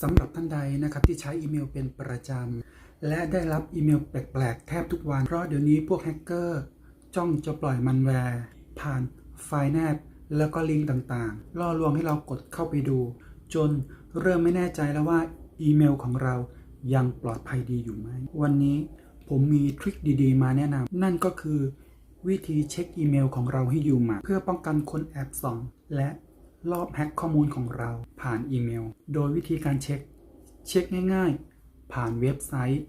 สำหรับท่านใดนะครับที่ใช้อีเมลเป็นประจำ และได้รับอีเมลแปลกๆ แทบทุกวัน เพราะเดี๋ยวนี้พวกแฮกเกอร์ จ้องจะปล่อยมันแวร์ ผ่านไฟล์แนบ แล้วก็ลิงก์ต่างๆ ล่อลวงให้เรากดเข้าไปดู จนเริ่มไม่แน่ใจแล้วว่าอีเมลของเรายังปลอดภัยดีอยู่ไหม วันนี้ผมมีทริคดีๆ มาแนะนำนั่นก็คือวิธีเช็คอีเมลของเราให้อยู่หมาเพื่อป้องกันคนแอบส่อง และ ลอบแฮ็กข้อมูลของเราผ่านอีเมล โดยวิธีการเช็ค เช็คง่ายๆ ผ่านเว็บไซต์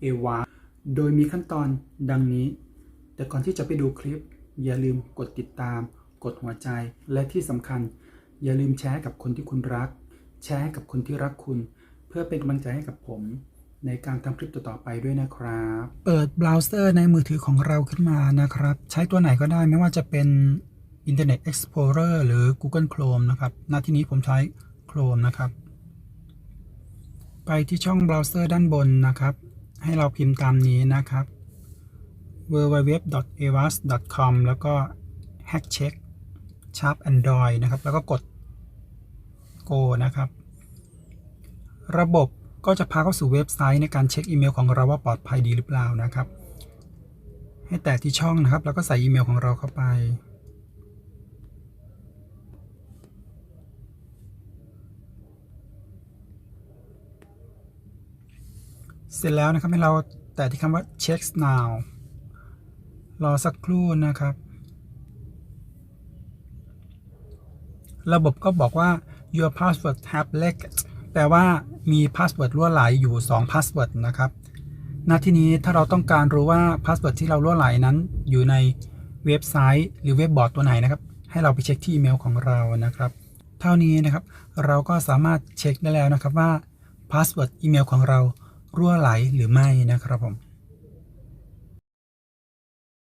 เอวาโดยมีขั้นตอนดังนี้ แต่ก่อนที่จะไปดูคลิป อย่าลืมกดติดตาม กดหัวใจ และที่สำคัญ อย่าลืมแชร์กับคนที่คุณรัก แชร์กับคนที่รักคุณ เพื่อเป็นกำลังใจให้กับผม ในการทำคลิปต่อๆไปด้วยนะครับ เปิดเบราว์เซอร์ในมือถือของเราขึ้นมานะครับ ใช้ตัวไหนก็ได้ไม่ว่าจะเป็น Internet Explorer หรือ Google Chrome นะครับ ณ ที่นี้ผมใช้ Chrome นะครับ ไปที่ช่องเบราว์เซอร์ด้านบนนะครับ ให้เราพิมพ์ตามนี้นะครับ www.avas.com แล้วก็ hack check sharp android นะครับ แล้วก็กด go นะครับ ระบบก็จะพาเข้าสู่เว็บไซต์ในการเช็คอีเมลของเราว่าปลอดภัยดีหรือเปล่านะครับ ให้แตะที่ช่องนะครับ แล้วก็ใส่อีเมลของเราเข้าไป เสร็จแล้วนะครับให้เราแตะที่คำว่า check now รอสักครู่นะครับ ระบบก็บอกว่า your password have leaked แปลว่ามีพาสเวิร์ดรั่วไหลอยู่2พาสเวิร์ดนะครับณที่นี้ถ้าเราต้องการรู้ว่าพาสเวิร์ดที่เรารั่วไหลนั้น อยู่ในเว็บไซต์ หรือเว็บบอร์ดตัวไหนนะครับ ให้เราไปเช็คที่อีเมลของเรานะครับ เท่านี้นะครับ เราก็สามารถเช็คได้แล้วนะครับว่าพาสเวิร์ดอีเมลของเรา รั่วไหลหรือไม่นะครับผม